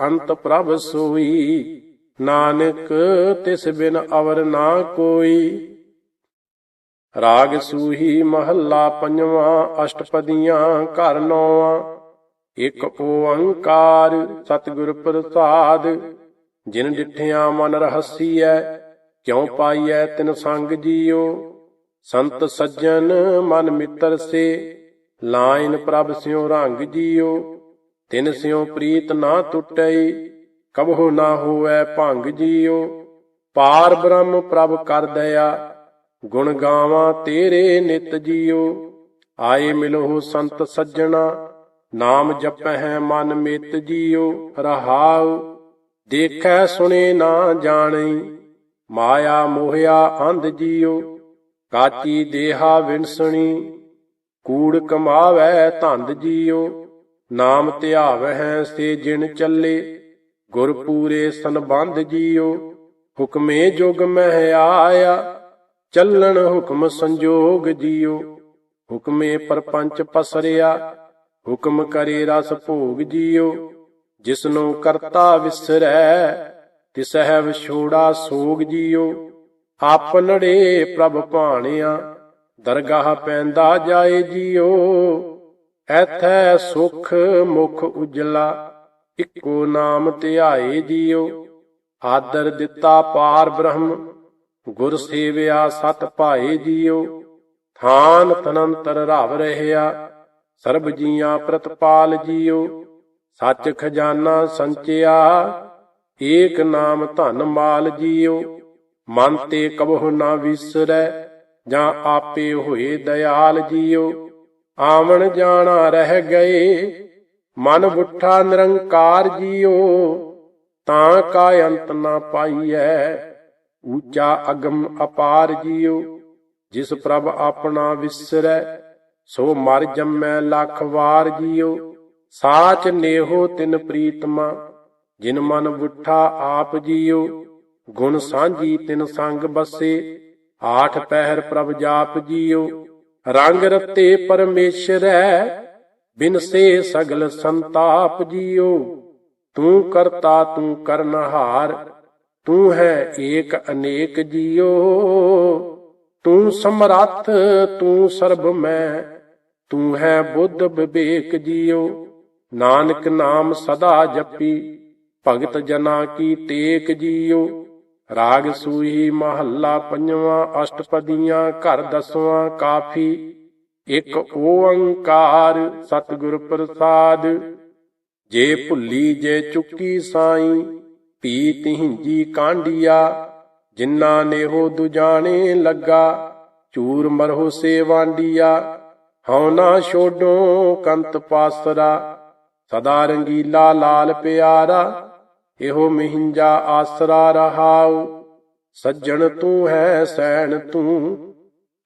ਅੰਤ ਪ੍ਰਭ ਸੋਈ। ਨਾਨਕ ਤਿਸ ਬਿਨ ਅਵਰ ਨਾ ਕੋਈ। ਰਾਗ ਸੂਹੀ ਮਹੱਲਾ ਪੰਜਵਾਂ, ਅਸ਼ਟਪਦੀਆਂ ਘਰ ਨੌਵਾਂ। ਇੱਕ ਓੰਕਾਰ ਸਤਿਗੁਰ ਪ੍ਰਸਾਦ, ਜਿਨ ਡਿਠਿਆ ਮਨ ਰਹਸੀਐ, ਕਿਉ ਪਾਈਐ ਤਿਨ ਸੰਗ ਜੀਓ। ਸੰਤ ਸੱਜਣ ਮਨ ਮਿੱਤਰ ਸੇ, ਲਾਇਨ ਪ੍ਰਭ ਸਿਉ ਰੰਗ ਜੀਓ। ਤਿਨ ਸਿਉ ਪ੍ਰੀਤ ਨਾ ਟੁੱਟਈ, ਕਬਹੁ ਨਾ ਹੋਵੈ ਭੰਗ ਜੀਓ ਪਾਰ ਬ੍ਰਹਮ ਪ੍ਰਭ ਕਰ ਦਇਆ, ਗੁਣ ਗਾਵਾਂ ਤੇਰੇ ਨਿਤ ਜੀਓ ਆਏ ਮਿਲੋ ਸੰਤ ਸੱਜਣਾ, ਨਾਮ ਜਪਹਿ ਮਨ ਮਿਤ ਜੀਓ ਰਹਾਉ, ਦੇਖੈ ਸੁਣੇ ਨਾ ਜਾਣਈ ਮਾਇਆ ਮੋਹਿਆ ਅੰਧ ਜੀਓ ਕਾਚੀ ਦੇਹਾ ਵਿਣਸਣੀ ਕੂੜ ਕਮਾਵੈ ਧੰਦ ਜੀਓ ਨਾਮ ਧਿਆਵਹਿ ਸੇ ਜਿਣ ਚੱਲੇ ਗੁਰ ਪੂਰੇ ਸੰਬੰਧ ਜੀਓ, ਹੁਕਮੇ ਜੁਗ ਮਹਿ ਆਇਆ, ਚੱਲਣ ਹੁਕਮ ਸੰਜੋਗ ਜੀਓ। ਹੁਕਮੇ ਪਰਪੰਚ ਪਸਰਿਆ, ਹੁਕਮ ਕਰੇ ਰਸ ਭੋਗ ਜੀਓ। ਜਿਸਨੂੰ ਕਰਤਾ ਵਿਸਰੈ ਤਿਸਹਿ ਵਿਛੋੜਾ ਸੋਗ ਜੀਓ। ਆਪਨੜੇ ਪ੍ਰਭ ਭਾਣਿਆ, ਦਰਗਾਹ ਪੈਂਦਾ ਜਾਏ ਜੀਓ। ਐਥੈ ਸੁਖ ਮੁਖ ਉਜਲਾ, ਇੱਕੋ ਨਾਮ ਧਿਆਏ ਜੀਓ। ਆਦਰ ਦਿੱਤਾ ਪਾਰ ਬ੍ਰਹਮ, ਗੁਰ ਸੇਵਿਆ ਸਤ ਭਾਏ ਜੀਓ। ਥਾਨ ਤਨੰਤਰ ਰਵ ਰਹਿਆ, ਸਰਬ ਜੀਆਂ ਪ੍ਰਤਪਾਲ ਜੀਓ। ਸੱਚ ਖਜ਼ਾਨਾ ਸੰਚਿਆ, ਏਕ ਨਾਮ ਧਨ ਮਾਲ ਜੀਓ। ਮਨ ਤੇ ਕਬਹੁ ਨਾ ਵਿਸਰੈ, ਜਾਂ ਆਪੇ ਹੋਏ ਦਇਆਲ ਜੀਓ। ਆਵਣ ਜਾਣਾ ਰਹਿ ਗਏ। ਮਨ ਬੁੱਠਾ ਨਿਰੰਕਾਰ ਜੀਓ, ਤਾਂ ਕਾ ਅੰਤ ਨਾ ਪਾਈਐ। ਊਚਾ ਅਗਮ ਅਪਾਰ ਜੀਓ, ਜਿਸ ਪ੍ਰਭ ਆਪਣਾ ਵਿਸਰੈ, ਸੋ ਮਰ ਜੰਮੈ ਲੱਖ ਵਾਰ ਜੀਓ। ਸਾਚ ਨੇਹੋ ਤਿਨ ਪ੍ਰੀਤਮਾ, ਜਿਨ ਮਨ ਬੁੱਠਾ ਆਪ ਜੀਓ। ਗੁਣ ਸਾਂਝੀ ਤਿਨ ਸੰਗ ਬਸੇ, ਆਠ ਪਹਿਰ ਪ੍ਰਭ ਜਾਪ ਜੀਓ। ਰੰਗ ਰਤੇ ਪਰਮੇਸ਼ਰੈ, ਬਿਨ ਸੇ ਸਗਲ ਸੰਤਾਪ ਜੀਓ। ਤੂੰ ਕਰਤਾ, ਤੂੰ ਕਰਨਹਾਰ ਤੂੰ ਹੈ ਏਕ ਅਨੇਕ ਜੀਓ। ਤੂੰ ਸਮਰੱਥ, ਤੂੰ ਸਰਬ ਮੈਂ ਤੂੰ ਹੈ ਬੁੱਧ ਵਿਵੇਕ ਜੀਓ। ਨਾਨਕ ਨਾਮ ਸਦਾ ਜਪੀ, ਭਗਤ ਜਨਾ ਕੀ ਤੇਕ ਜੀਓ। ਰਾਗ ਸੂਹੀ ਮਹੱਲਾ ਪੰਜਵਾਂ, ਅਸ਼ਟਪਦੀਆਂ ਘਰ ਦਸਵਾਂ, ਕਾਫੀ। ਇੱਕ ਓੰਕਾਰ ਸਤਿਗੁਰ ਪ੍ਰਸਾਦ। ਜੇ ਭੁੱਲੀ ਜੇ ਚੁੱਕੀ ਸਾਈ ਪੀ ਤਿਹਿੰਜੀ ਕਾਂਡੀਆ। ਜਿਨ੍ਹਾਂ ਨੇ ਹੋ ਦੁਜਾਣੇ ਲੱਗਾ, ਚੂਰ ਮਰਹੁ ਸੇਵਾਂਡੀਆ। ਹਉ ਨਾ ਛੋਡੋ ਕੰਤ ਪਾਸਰਾ, ਸਦਾ ਰੰਗੀਲਾ ਲਾਲ ਪਿਆਰਾ। ਇਹੋ ਮਿਹੰਜਾ ਆਸਰਾ ਰਹਾਉ। ਸੱਜਣ ਤੂੰ ਹੈ ਸੈਣ ਤੂੰ,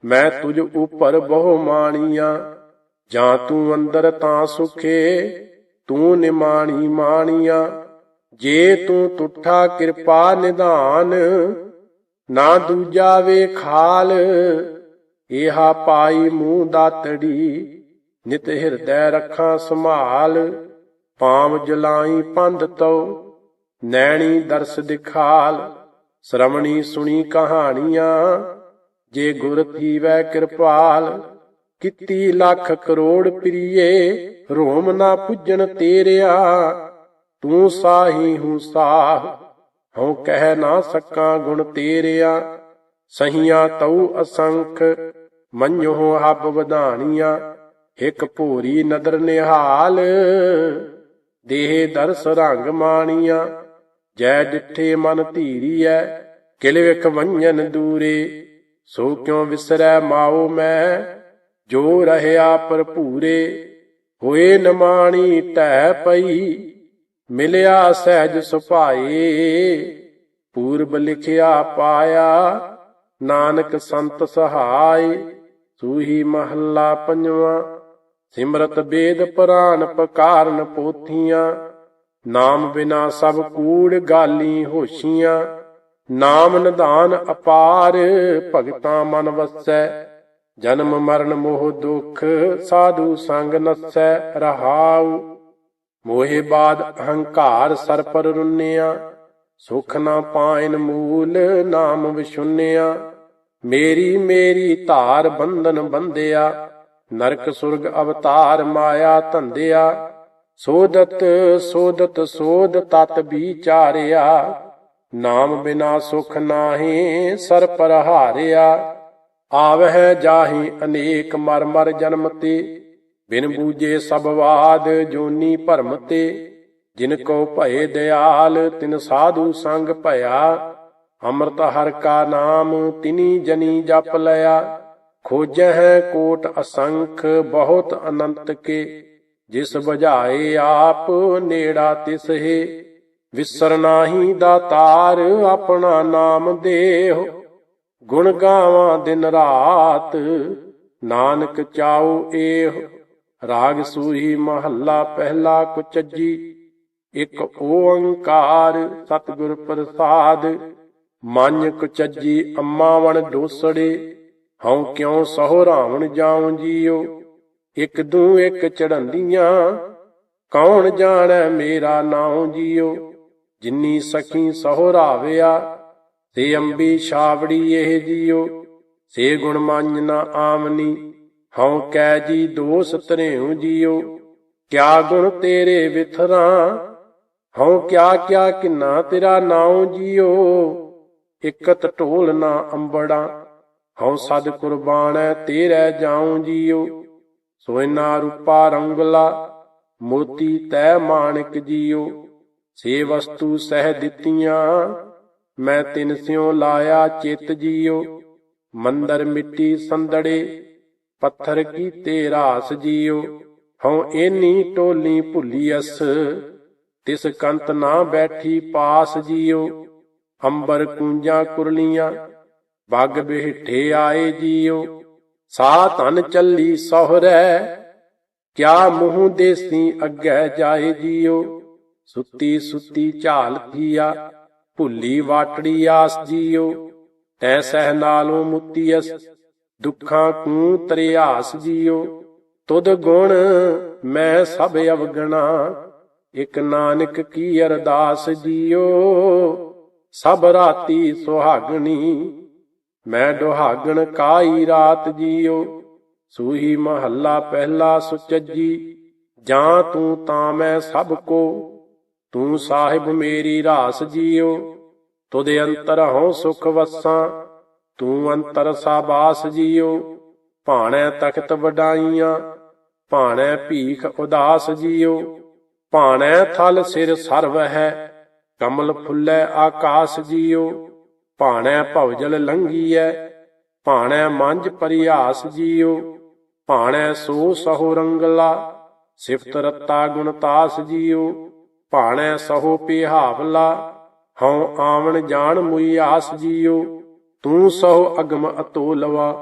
ਮੈਂ ਤੁਝ ਉਪਰ ਬਹੁ ਮਾਣੀਆਂ। ਜਾਂ ਤੂੰ ਅੰਦਰ ਤਾਂ ਸੁਖੇ, ਤੂੰ ਨਿਮਾਣੀ ਮਾਣੀਆਂ। ਜੇ ਤੂੰ ਤੁਠਾ ਕਿਰਪਾ ਨਿਧਾਨ, ਨਾ ਦੂਜਾ ਵੇ ਖਾਲ। ਇਹਾ ਪਾਈ ਮੂੰਹ ਦਾਤੜੀ ਨਿਤ ਹਿਰਦੈ ਰੱਖਾਂ ਸੰਭਾਲ। ਪਾਮ ਜਲਾਈ ਪੰਧ ਤਉ ਨੈਣੀ ਦਰਸ ਦਿਖਾਲ, ਸਰਵਣੀ ਸੁਣੀ ਕਹਾਣੀਆਂ, ਜੇ ਗੁਰ ਥੀਵੈ ਕਿਰਪਾਲ, ਕੀਤੀ ਲੱਖ ਕਰੋੜ ਪ੍ਰੀਏ, ਰੋਮ ਨਾ ਪੁੱਜਣ ਤੇਰਿਆ, ਤੂੰ ਸਾਹੀ ਹੂੰ ਸਾਹ, ਹਉ ਕਹਿ ਨਾ ਸਕਾਂ ਗੁਣ ਤੇਰਿਆ, ਸਹੀਆਂ ਤਉ ਅਸੰਖ ਮੰਨੋ ਹੱਬ ਵਧਾਣੀਆਂ ਇੱਕ ਭੂਰੀ ਨਦਰ ਨਿਹਾਲ, ਦੇਹ ਦਰਸ ਰੰਗ ਮਾਣੀਆਂ ਜੈ ਡਿਠੇ ਮਨ ਧੀਰੀਐ, ਕਿਲ ਵਿਖ ਵੰਜਨ ਦੂਰੇ, ਸੋ ਕਿਉ ਵਿਸਰੈ ਮਾਉ ਮੈਂ, ਜੋ ਰਹਿਆ ਭਰਪੂਰੇ, ਹੋਏ ਨਮਾਣੀ ਟਹਿ ਪਈ, ਮਿਲਿਆ ਸਹਿਜ ਸੁਭਾਏ, ਪੂਰਬ ਲਿਖਿਆ ਪਾਇਆ, ਨਾਨਕ ਸੰਤ ਸਹਾਈ ਸੂਹੀ ਮਹੱਲਾ ਪੰਜਵਾਂ, ਸਿਮਰਤ ਬੇਦ ਪੁਰਾਨ ਪਕਾਰਨ ਪੋਥੀਆਂ ਨਾਮ ਬਿਨਾ ਸਭ ਕੂੜ ਗਾਲੀ ਹੋਸ਼ੀਆਂ। ਨਾਮ ਨਿਧਾਨ ਅਪਾਰ ਭਗਤਾਂ ਮਨ ਵਸੈ। ਜਨਮ ਮਰਨ ਮੋਹ ਦੁਖ ਸਾਧੂ ਸੰਗ ਨਸੈ ਰਹਾਉ। ਮੋਹਿ ਬਾਦ ਅਹੰਕਾਰ ਸਰ ਪਰ ਰੁੰਨਿਆ। ਸੁਖ ਨਾ ਪਾਇਨ ਮੂਲ ਨਾਮ ਵਿਸ਼ੁੰਨਿਆ ਮੇਰੀ ਮੇਰੀ ਧਾਰ ਬੰਧਨ ਬੰਧਿਆ। ਨਰਕ ਸੁਰਗ ਅਵਤਾਰ ਮਾਇਆ ਧੰਦਿਆ ਸੋਦਤ ਸੋਦਤ, ਸੋਦ ਤਤ ਵਿਚਾਰਿਆ। ਨਾਮ ਬਿਨਾ ਸੁਖ ਨਾਹੀ ਸਰ ਪਰ ਹਾਰਿਆ। ਆਵਹਿ ਜਾਹੀ ਅਨੇਕ ਮਰ ਮਰ ਜਨਮ ਤੇ ਬਿਨ ਬੂਜੇ ਸਭ ਬਾਦ ਜੋਨੀ ਭਰਮ ਤੇ ਜਿਨ ਕੋ ਭਏ ਦਿਆਲ, ਤਿਨ ਸਾਧੂ ਸੰਗ ਭਇਆ। ਅੰਮ੍ਰਿਤ ਹਰ ਕਾ ਨਾਮ ਤਿਨੀ ਜਨੀ ਜਪ ਲਿਆ। ਖੋਜਹਿ ਕੋਟ ਅਸੰਖ, ਬਹੁਤ ਅਨੰਤ ਕੇ। ਜਿਸ ਬੁਝਾਏ ਆਪ ਨੇੜਾ ਤਿਸ ਹੈ ਵਿਸਰ ਨਾਹੀ ਦਾਤਾਰ ਆਪਣਾ ਨਾਮ ਦੇਹੁ। ਗੁਣ ਗਾਵਾਂ ਦਿਨ ਰਾਤ, ਨਾਨਕ ਚਾਉ ਏਹ। ਰਾਗ ਸੂਹੀ ਮਹੱਲਾ ਪਹਿਲਾ ਕੁਚੱਜੀ, ਇੱਕ ਓੰਕਾਰ ਸਤਿਗੁਰ ਪ੍ਰਸਾਦ। ਮਨ ਕੁਚਜੀ ਅੰਮਾਵਣ ਡੋਸੜੇ ਹਉ ਕਿਉ ਸਹੁ ਰਾਵਣ ਜਾਉ ਜੀਓ। ਇਕ ਦੂ ਇੱਕ ਚੜੰਦੀਆਂ ਕੌਣ ਜਾਣੈ ਮੇਰਾ ਨਾਉ ਜੀਓ? ਜਿੰਨੀ ਸਖੀ ਸਹੁ ਰਾਵਿਆ, ਤੇ ਅੰਬੀ ਛਾਵੜੀ ਇਹ ਜੀਓ। ਸੇ ਗੁਣ ਮੰਨ ਨਾ ਆਮਨੀ ਹਉ ਕੈ ਜੀ ਦੋਸ ਧਰਿਉ ਜੀਉ ਕਿਆ ਗੁਣ ਤੇਰੇ ਵਿਥਰਾ, ਹਉ ਕਿਆ ਕਿਆ ਕਿੰਨਾ ਤੇਰਾ ਨਾਉ ਜੀਓ? ਇਕਤ ਢੋਲ ਨਾ ਅੰਬੜਾ, ਹਉ ਸਦ ਕੁਰਬਾਨੈ ਤੇਰੇ ਜਾਉ ਜੀਓ। ਸੋਇਨਾ ਰੂਪਾ ਰੰਗਲਾ, ਮੋਤੀ ਤੈ ਮਾਣਿਕ ਜੀਓ। ਸੇ ਵਸਤੂ ਸਹਿ ਦਿੱਤੀਆਂ, ਮੈਂ ਤਿਨ ਸਿਉ ਲਾਇਆ ਚਿਤ ਜੀਉ ਮੰਦਰ ਮਿੱਟੀ ਸੰਦੜੇ, ਪੱਥਰ ਕੀਤੇ ਰਾਸ ਜੀਉ ਹਉ ਏਨੀ ਟੋਲੀ ਭੁੱਲੀਅਸ ਤਿਸ ਕੰਤ ਨਾ ਬੈਠੀ ਪਾਸ ਜੀਓ। ਅੰਬਰ ਕੂੰਜਾਂ ਕੁਰਲੀਆਂ, ਬੱਗ ਬਿਹਠੇ ਆਏ ਜੀਓ। ਸਾ ਧਨ ਚੱਲੀ ਸੋਹਰੈ, ਕਿਆ ਮੂੰਹ ਦੇਸੀ ਅੱਗੇ ਜਾਏ ਜੀਓ? ਸੁੱਤੀ ਸੁੱਤੀ ਝਾਲ ਥੀਆ ਭੁੱਲੀ ਵਾਟੜੀ ਆਸ ਜੀਓ? ਤੈ ਸਹਿ ਨਾਲੋਂ ਮੁਕਤੀਅਸ ਦੁੱਖਾਂ ਕੂ ਤਰਿਆਸ ਜੀਓ? ਤੁਦ ਗੁਣ ਮੈਂ ਸਭ ਅਵਗਣਾ, ਇਕ ਨਾਨਕ ਕੀ ਅਰਦਾਸ ਜੀਓ? ਸਭ ਰਾਤੀ ਸੁਹਾਗਣੀ ਮੈਂ ਦੁਹਾਗਣ ਕਾਈ ਰਾਤ ਜੀਉ ਸੂਹੀ ਮਹੱਲਾ ਪਹਿਲਾ ਸੁਚੱਜੀ, ਜਾਂ ਤੂੰ ਤਾਂ ਮੈਂ ਸਭ ਕੋ, ਤੂੰ ਸਾਹਿਬ ਮੇਰੀ ਰਾਸ ਜੀਉ ਤੁਦੇ ਅੰਤਰ ਹਉ ਸੁਖ ਵਸਾਂ, ਤੂੰ ਅੰਤਰ ਸਾਬਾਸ ਜੀਉ ਭਾਣੈ ਤਖਤ ਵਡਾਈਆਂ, ਭਾਣੈ ਭੀਖ ਉਦਾਸ ਜੀਉ ਭਾਣੈ ਥਲ ਸਿਰ ਸਰਵ ਹੈ, ਕਮਲ ਫੁੱਲੈ ਆਕਾਸ ਜੀਉ ਭਾਣੈ ਭਵਜਲ ਲੰਘੀਐ, ਭਾਣੈ ਮੰਝ ਪਰਿਆਸ ਜੀਉ ਭਾਣੈ ਸੋ ਸਹੁ ਰੰਗਲਾ, ਸਿਫਤ ਰਤਾ ਗੁਣਤਾਸ ਜੀਉ ਭਾਣੈ ਸਹੁ ਪਿਹਾਵਲਾ, ਹਉ ਆਵਣ ਜਾਣ ਮੁਈ ਆਸ ਜੀਉ ਤੂੰ ਸਹੁ ਅਗਮ ਅਤੋਲਵਾ,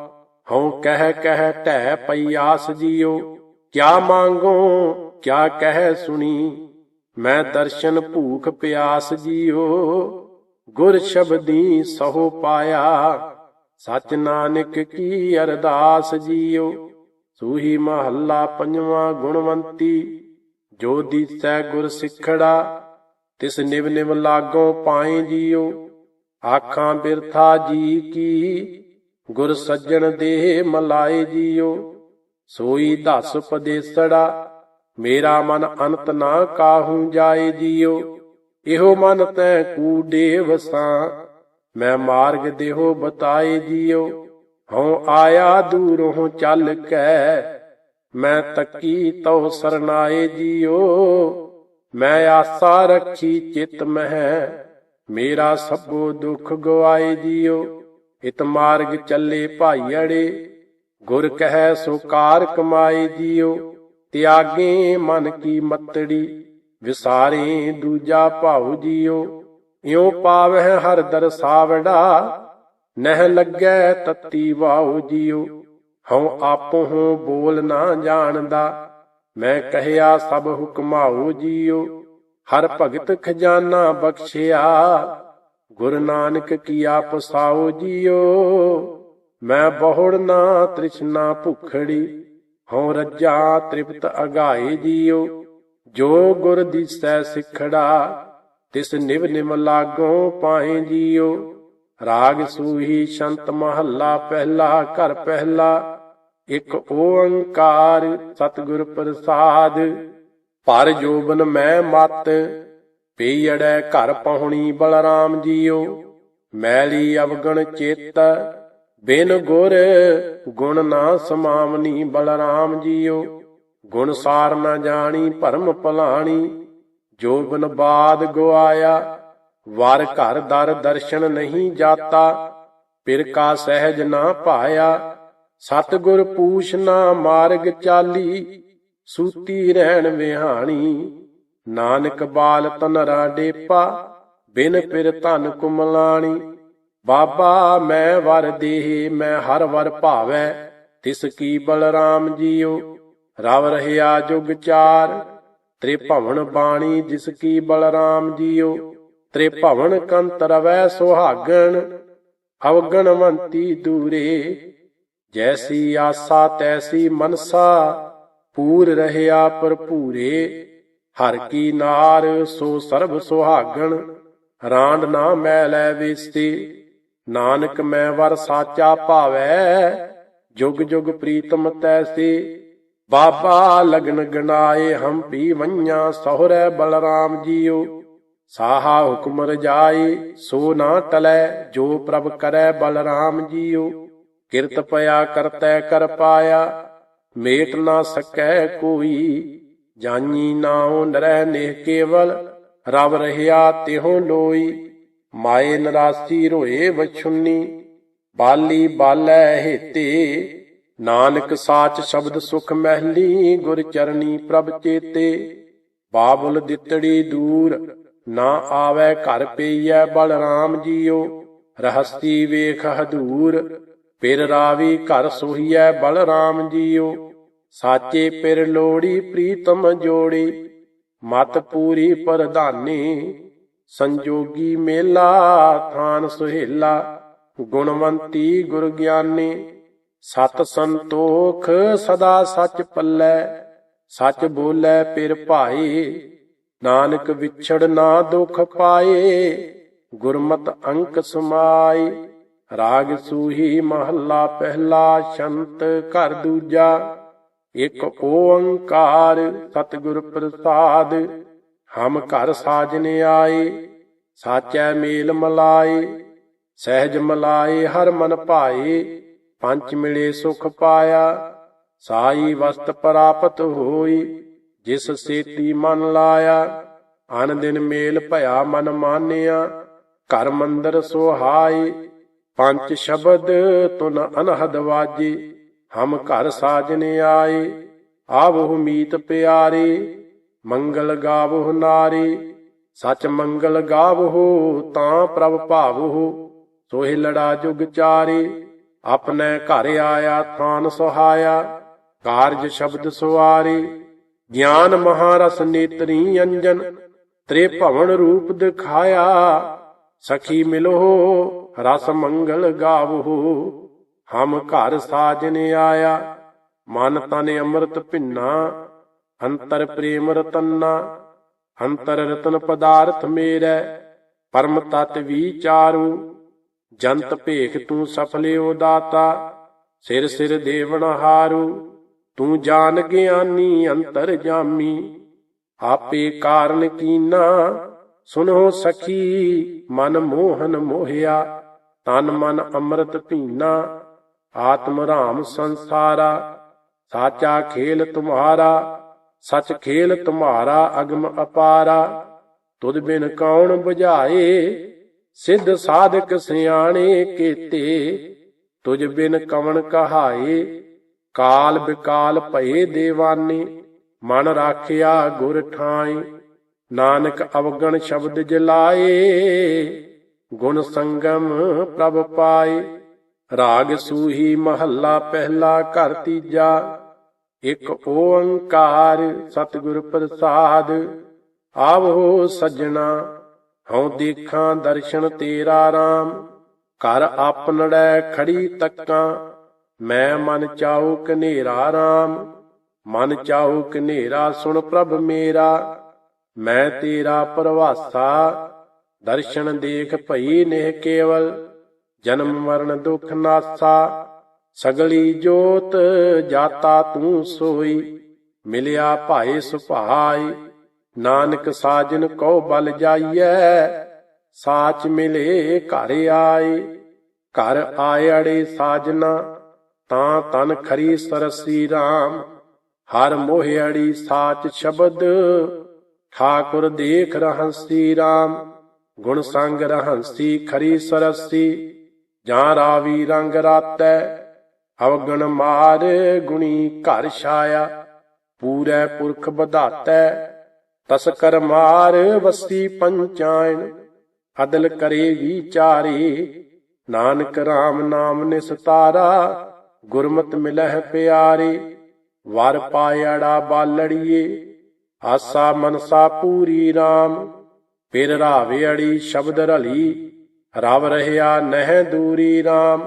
ਹਉ ਕਹਿ ਕਹਿ ਢਹਿ ਪਈ ਆਸ ਜੀਉ ਕਿਆ ਮੰਗੋ, ਕਿਆ ਕਹਿ ਸੁਣੀ, ਮੈਂ ਦਰਸ਼ਨ ਭੂਖ ਪਿਆਸ ਜੀਉ ਗੁਰ ਸ਼ਬਦੀ ਸਹੁ ਪਾਇਆ। ਸਚ ਨਾਨਕ ਕੀ ਅਰਦਾਸ ਜੀਓ। ਸੂਹੀ ਮਹੱਲਾ ਪੰਜਵਾਂ ਗੁਣਵੰਤੀ। ਜੋ ਦੀਸੈ ਗੁਰ ਸਿੱਖੜਾ, ਤਿਸ ਨਿਵ ਨਿਵ ਲਾਗੋ ਪਾਏ ਜੀਓ। ਆਖਾਂ ਬਿਰਥਾ ਜੀ ਕੀ, ਗੁਰ ਸੱਜਣ ਦੇ ਮਲਾਏ ਜੀਓ। ਸੋਈ ਦਸ ਉਪਦੇਸੜਾ ਮੇਰਾ ਮਨ ਅੰਤ ਨਾ ਕਾਹੂ ਜਾਏ ਜੀਓ। ਇਹੋ ਮਨ ਤੈ ਕੂਡੇ ਵਸਾਂ ਮੈਂ ਮਾਰਗ ਦੇਹੋ ਬਤਾਏ ਜੀਓ। ਹਉ ਆਇਆ ਦੂਰੋਂ ਚੱਲ ਕੈ। ਮੈਂ ਤੱਕੀ ਤਉ ਸਰਨਾਏ ਜੀਉ ਮੈਂ ਆਸਾ ਰੱਖੀ ਚਿਤ ਮਹਿ। ਮੇਰਾ ਸਭੋ ਦੁੱਖ ਗਵਾਏ ਜੀਉ ਇਤ ਮਾਰਗ ਚੱਲੇ ਭਾਈੜੇ ਗੁਰ ਕਹੈ ਸੋ ਕਾਰ ਕਮਾਏ ਜੀਉ ਤਿਆਗੇ ਮਨ ਕੀ ਮਤੜੀ। ਵਿਸਾਰੇ ਦੂਜਾ ਭਾਉ ਜੀਓ, ਇਉ ਪਾਵਹਿ ਹਰ ਦਰਸਾਵੜਾ ਨਹਿ ਲੱਗੈ ਤਤੀ ਵਾਉ ਜੀਉ ਹਉ ਆਪਹੁ ਬੋਲ ਨਾ ਜਾਣਦਾ, ਮੈਂ ਕਹਿਆ ਸਭ ਹੁਕਮਾਉ ਜੀਓ। ਹਰ ਭਗਤ ਖਜ਼ਾਨਾ ਬਖਸ਼ਿਆ, ਗੁਰੂ ਨਾਨਕ ਕੀ ਆਪ ਜੀਓ। ਮੈਂ ਬਹੁੜ ਨਾ ਤ੍ਰਿਸ਼ਨਾ ਭੁਖੜੀ, ਹਉ ਰੱਜਾ ਤ੍ਰਿਪਤ ਅਗਾਏ ਜੀਉ ਜੋ ਗੁਰ ਦੀਸੈ ਸਿਖੜਾ, ਤਿਸ ਨਿਵ ਨਿਮ ਲਾਗੋ ਪਾਏ ਜੀਓ। ਰਾਗ ਸੂਹੀ ਸ਼ੰਤ ਮਹੱਲਾ ਪਹਿਲਾ, ਘਰ ਪਹਿਲਾ, ਇੱਕ ਓੰਕਾਰ ਸਤਿਗੁਰ ਪ੍ਰਸਾਦ। ਪਰ ਜੋਬਨ ਮੈਂ ਮਤ, ਪੀੜੈ ਘਰ ਪਹੁਣੀ ਬਲਰਾਮ ਜੀਓ। ਮੈਲੀ ਅਵਗਣ ਚੇਤ, ਬਿਨ ਗੁਰ ਗੁਣ ਨਾ ਸਮਾਵਨੀ ਬਲਰਾਮ ਜੀਓ। ਗੁਣ ਸਾਰ ਨਾ ਜਾਣੀ, ਭਰਮ ਭਲਾਣੀ ਜੋਬਨ ਬਾਦ ਗਵਾਇਆ ਵਾਰ ਘਰ ਦਰ ਦਰਸ਼ਨ ਨਹੀਂ ਜਾਤਾ, ਪਿਰ ਕਾ ਸਹਿਜ ਨਾ ਪਾਇਆ ਸਤਿਗੁਰ ਪੂਛ ਨਾ ਮਾਰਗ ਚਾਲੀ, ਸੂਤੀ ਰਹਿਣ ਵਿਹਾਣੀ, ਨਾਨਕ ਬਾਲ ਤਨਰਾ ਡੇਪਾ, ਬਿਨ ਪਿਰ ਧਨ ਕੁਮਲਾਣੀ, ਬਾਬਾ ਮੈਂ ਵਰ ਦੇਹ, ਮੈਂ ਹਰ ਵਰ ਭਾਵੈ, ਤਿਸ ਕੀ ਬਲਰਾਮ ਜੀਓ। ਰਵ ਰਹਿਆ ਜੁਗ ਚਾਰ, ਤ੍ਰਿਭਵਨ ਬਾਣੀ ਜਿਸ ਕੀ ਬਲਰਾਮ ਜੀਓ, ਤ੍ਰਿਭਵਨ ਕੰਤ ਰਵੈ ਸੁਹਾਗਣ, ਅਵਗਣਵੰਤੀ ਦੂਰੇ। ਜੈਸੀ ਆਸਾ ਤੈਸੀ ਮਨਸਾ, ਪੂਰ ਰਹਿਆ ਭਰਪੂਰੇ। ਹਰ ਕੀ ਨਾਰ ਸੋ ਸਰਬ ਸੁਹਾਗਣ, ਰਾਂਡ ਨਾ ਮੈਂ ਲੈ ਵੇਸਤੇ। ਨਾਨਕ ਮੈਂ ਵਰ ਸਾਚਾ ਭਾਵੈ, ਜੁਗ ਜੁਗ ਪ੍ਰੀਤਮ ਤੈਸੇ। ਬਾਬਾ ਲਗਨ ਗਨਾਏ ਹੰਪੀ ਵੰਨਿਆ, ਸਹੁਰੈ ਬਲਰਾਮ ਜੀਓ। ਸਾਹਾ ਹੁਕਮ ਰਜਾਈ ਸੋ ਨਾ ਟਲੈ, ਜੋ ਪ੍ਰਭ ਕਰੈ ਬਲਰਾਮ ਜੀਓ। ਕਿਰਤ ਪਿਆ ਕਰਤੈ ਕਰ ਪਾਇਆ, ਮੇਟ ਨਾ ਸਕੈ ਕੋਈ। ਜਾਨੀ ਨਾਉ ਨਰੈ ਨੇਹ ਕੇਵਲ, ਰਵ ਰਹਿਆ ਤਿਹੋ ਲੋਈ। ਮਾਏ ਨਰਾਸੀ ਰੋਏ ਵਛੁੰਨੀ, ਬਾਲੀ ਬਾਲੈ ਹੇਤੇ ਨਾਨਕ ਸਾਚ ਸ਼ਬਦ ਸੁਖ ਮਹਿਲੀ, ਗੁਰ ਚਰਨੀ ਪ੍ਰਭ ਚੇਤੇ। ਬਾਬੁਲ ਦਿੱਤੜੀ ਦੂਰ, ਨਾ ਆਵੈ ਘਰ ਪਈਐ ਬਲਰਾਮ ਜੀਓ। ਰਹਸਤੀ ਵੇਖ ਹਦੂਰ, ਪਿਰ ਰਾਵੀ ਘਰ ਸੋਹੀਐ ਬਲਰਾਮ ਜੀਓ। ਸਾਚੇ ਪਿਰ ਲੋੜੀ, ਪ੍ਰੀਤਮ ਜੋੜੀ। ਮਤ ਪੂਰੀ ਪ੍ਰਧਾਨੀ, ਸੰਜੋਗੀ ਮੇਲਾ, ਥਾਨ ਸੁਹੇਲਾ। ਗੁਣਵੰਤੀ ਗੁਰ ਗਿਆਨੀ। ਸਤ ਸੰਤੋਖ ਸਦਾ ਸੱਚ ਪੱਲੇ, ਸੱਚ ਬੋਲੇ ਪਿਰ ਭਾਏ ਨਾਨਕ ਵਿਛੜ ਨਾ ਦੁਖ ਪਾਏ, ਗੁਰਮਤ ਅੰਕ ਸਮਾਈ। ਰਾਗ ਸੂਹੀ ਮਹੱਲਾ ਪਹਿਲਾ ਸ਼ੰਤ ਘਰ ਦੂਜਾ। ਇੱਕ ਓੰਕਾਰ ਸਤਿਗੁਰ ਪ੍ਰਸਾਦ, ਹਮ ਘਰ ਸਾਜਨੇ ਆਏ। ਸਾਚੈ ਮੇਲ ਮਲਾਏ, ਸਹਿਜ ਮਲਾਏ ਹਰ ਮਨ ਭਾਏ। ਪੰਚ ਮਿਲੇ ਸੁਖ ਪਾਇਆ, ਸਾਈ ਵਸਤ ਪ੍ਰਾਪਤ ਹੋਈ, ਜਿਸ ਸੇਤੀ ਮਨ ਲਾਇਆ। ਅਨ ਦਿਨ ਮੇਲ ਭਇਆ ਮਨ ਮਾਨਿਆ, ਘਰ ਮੰਦਰ ਸੁਹਾਈ ਪੰਜ ਸ਼ਬਦ ਤੁਨ ਅਨਹਦ ਵਾਜੇ, ਹਮ ਘਰ ਸਾਜਨ ਆਏ ਆਵਹੁ ਮੀਤ ਪਿਆਰੀ, ਮੰਗਲ ਗਾਵਹੁ ਨਾਰੀ। ਸਚ ਮੰਗਲ ਗਾਵਹੁ, ਤਾਂ ਪ੍ਰਭ ਭਾਵਹੁ, ਸੋਹਿ ਲੜਾ ਜੁਗ ਚਾਰੀ। ਆਪਣੇ ਘਰ ਆਇਆ ਥਾਨ ਸੁਹਾਇਆ। ਕਾਰਜ ਸ਼ਬਦ ਸੁਆਰੇ। ਗਿਆਨ ਮਹਾਰਸ ਨੇਤਰੀ ਅੰਜਨ। ਤ੍ਰੇ ਭਵਨ ਰੂਪ ਦਿਖਾਇਆ। ਸਖੀ ਮਿਲੋ, ਰਸ ਮੰਗਲ ਗਾਵਹੁ ਹਮ ਘਰ ਸਾਜਨ ਆਇਆ। ਮਨ ਤਨ ਅੰਮ੍ਰਿਤ ਭਿੰਨਾ। ਅੰਤਰ ਪ੍ਰੇਮ ਰਤਨਾ। ਅੰਤਰ ਰਤਨ ਪਦਾਰਥ ਮੇਰੇ। ਪਰਮ ਤਤ ਵਿਚਾਰੂ ਜੰਤ ਭੇਖ ਤੂੰ ਸਫਲਿਓ ਦਾਤਾ, ਸਿਰ ਸਿਰ ਦੇਵਨ ਹਾਰੂ, ਤੂੰ ਜਾਣ ਗਿਆਨੀ ਅੰਤਰ ਜਾਮੀ। ਆਪੇ ਕਾਰਨ ਕੀਨਾ, ਸੁਨੋ ਸਖੀ, ਮਨ ਮੋਹਨ ਮੋਹਿਆ, ਤਨ ਮਨ ਅੰਮ੍ਰਿਤ ਭੀਨਾ ਆਤਮ ਰਾਮ ਸੰਸਾਰਾ, ਸਾਚਾ ਖੇਲ ਤੁਮਾਰਾ, ਸਚ ਖੇਲ ਤੁਮਾਰਾ ਅਗਮ ਅਪਾਰਾ, ਤੁਧ ਬਿਨ ਕੌਣ 부ਝਾਏ ਸਿੱਧ ਸਾਧਕ ਸਿਆਣੇ ਕੀਤੇ ਤੁਝ ਬਿਨ ਕਵਣ ਕਹਾਏ, ਕਾਲ ਬਿਕਾਲ ਭਏ ਦੇਵਾਨੀ, ਮਨ ਰਾਖਿਆ ਗੁਰ ਠਾਈ ਨਾਨਕ ਅਵਗਣ ਸ਼ਬਦ ਜਲਾਏ, ਗੁਣ ਸੰਗਮ ਪ੍ਰਭ ਪਾਏ, ਰਾਗ ਸੂਹੀ ਮਹੱਲਾ ਪਹਿਲਾ ਘਰ ਤੀਜਾ, ਇਕ ਓੰਕਾਰ ਸਤਿਗੁਰ ਪ੍ਰਸਾਦ, ਆਵੋ ਸੱਜਣਾ ਹਉ ਦੇਖਾਂ ਦਰਸ਼ਨ ਤੇਰਾ RAM ਘਰ ਆਪਨੜੈ ਖੜੀ ਤੱਕਾਂ। ਮੈਂ ਮਨ ਚਾਉ ਕਨੇਰਾ RAM ਮਨ ਚਾਹੂ ਕਨੇਰਾ ਸੁਣ ਪ੍ਰਭ ਮੇਰਾ। ਮੈਂ ਤੇਰਾ ਪ੍ਰਵਾਸਾ, ਦਰਸ਼ਨ ਦੇਖ ਭਈ ਨੇਹ ਕੇਵਲ। ਜਨਮ ਮਰਨ ਦੁਖ ਨਾਸਾ, ਸਗਲੀ ਜੋਤ ਜਾਤਾ ਤੂੰ ਸੋਈ। ਮਿਲਿਆ ਭਾਏ ਸੁਭਾਈ ਨਾਨਕ ਸਾਜਨ ਕਉ ਬਲ ਜਾਈਐ, ਸਾਚ ਮਿਲੇ ਘਰ ਆਏ। ਘਰ ਆਇੜੇ ਸਾਜਨਾ, ਤਾਂ ਤਨ ਖਰੀ ਸਰਸੀ RAM ਹਰ ਮੋਹਿਆੜੀ ਸਾਚ ਸ਼ਬਦ, ਠਾਕੁਰ ਦੇਖ ਰਹੰਸੀ RAM ਗੁਣ ਸੰਗ ਰਹੰਸੀ ਖਰੀ ਸਰਸੀ, ਜਾਂ ਰਾਵੀ ਰੰਗ ਰਾਤੈ। ਅਵਗਣ ਮਾਰ ਗੁਣੀ ਘਰ ਛਾਇਆ, ਪੂਰੇ ਪੁਰਖ ਵਧਾਤੈ। ਤਸ ਕਰ ਮਾਰ ਵਸੀ ਪੰਚਾਇਣ, ਅਦਲ ਕਰੇ ਵਿਚਾਰੇ। ਨਾਨਕ RAM ਨਾਮ ਨਿਸਤਾਰਾ ਗੁਰਮਤ ਮਿਲਹਿ ਪਿਆਰੇ। ਵਰ ਪਾਇੜਾ ਬਾਲੜੀਏ, ਆਸਾ ਮਨਸਾ ਪੂਰੀ RAM ਫਿਰ ਰਾਵੇੜੀ ਸ਼ਬਦ ਰਲੀ, ਰਵ ਰਹਿਆ ਨਹਿ ਦੂਰੀ RAM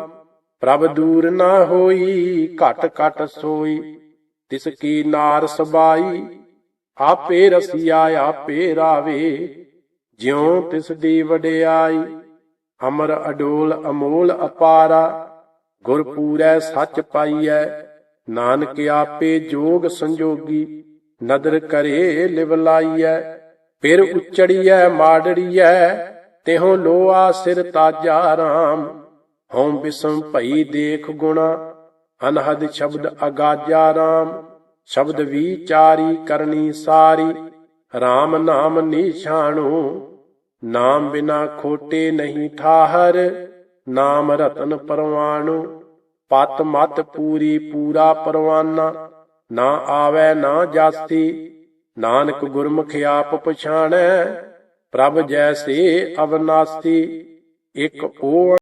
ਪ੍ਰਭ ਦੂਰ ਨਾ ਹੋਈ, ਘਟ ਘਟ ਸੋਈ, ਤਿਸ ਕੀ ਨਾਰ ਸਬਾਈ। ਆਪੇ ਰਸੀਆ ਆਪੇ ਰਾਵੇ, ਜਿਉ ਤਿਸ ਦੀ ਵਡਿਆਈ, ਅਮਰ ਅਡੋਲ ਅਮੋਲ ਅਪਾਰਾ ਗੁਰ ਪੂਰੈ ਸੱਚ ਪਾਈਐ, ਨਾਨਕ ਆਪੇ ਜੋਗ ਸੰਜੋਗੀ, ਨਦਰ ਕਰੇ ਲਿਵ ਲਾਈਐ, ਫਿਰ ਉਚੜੀਐ ਮਾੜੜੀਐ, ਤਿਹੁ ਲੋਆ ਸਿਰ ਤਾਜਾ ਰਾਮ, ਹਉ ਬਿਸਮ ਭਈ ਦੇਖ ਗੁਣਾ, ਅਨਹਦ ਸ਼ਬਦ ਅਗਾਜਾ RAM ਸ਼ਬਦ ਵਿਚਾਰੀ ਕਰਨੀ ਸਾਰੀ। RAM ਨਾਮ ਨਿਸ਼ਾਨੋ ਨਾਮ ਬਿਨਾ ਖੋਟੇ ਨਹੀਂ ਠਾਹਰ। ਨਾਮ ਰਤਨ ਪਰਵਾਣੋ, ਪਤ ਮਤ ਪੂਰੀ ਪੂਰਾ ਪਰਵਾਨਾ। ਨਾ ਆਵੈ, ਨਾ ਜਾਸੀ, ਨਾਨਕ ਗੁਰਮੁਖ ਆਪ ਪਛਾਣੈ। ਪ੍ਰਭ ਜੈਸੇ ਅਵਨਾਸੀ, ਇਕ ਓ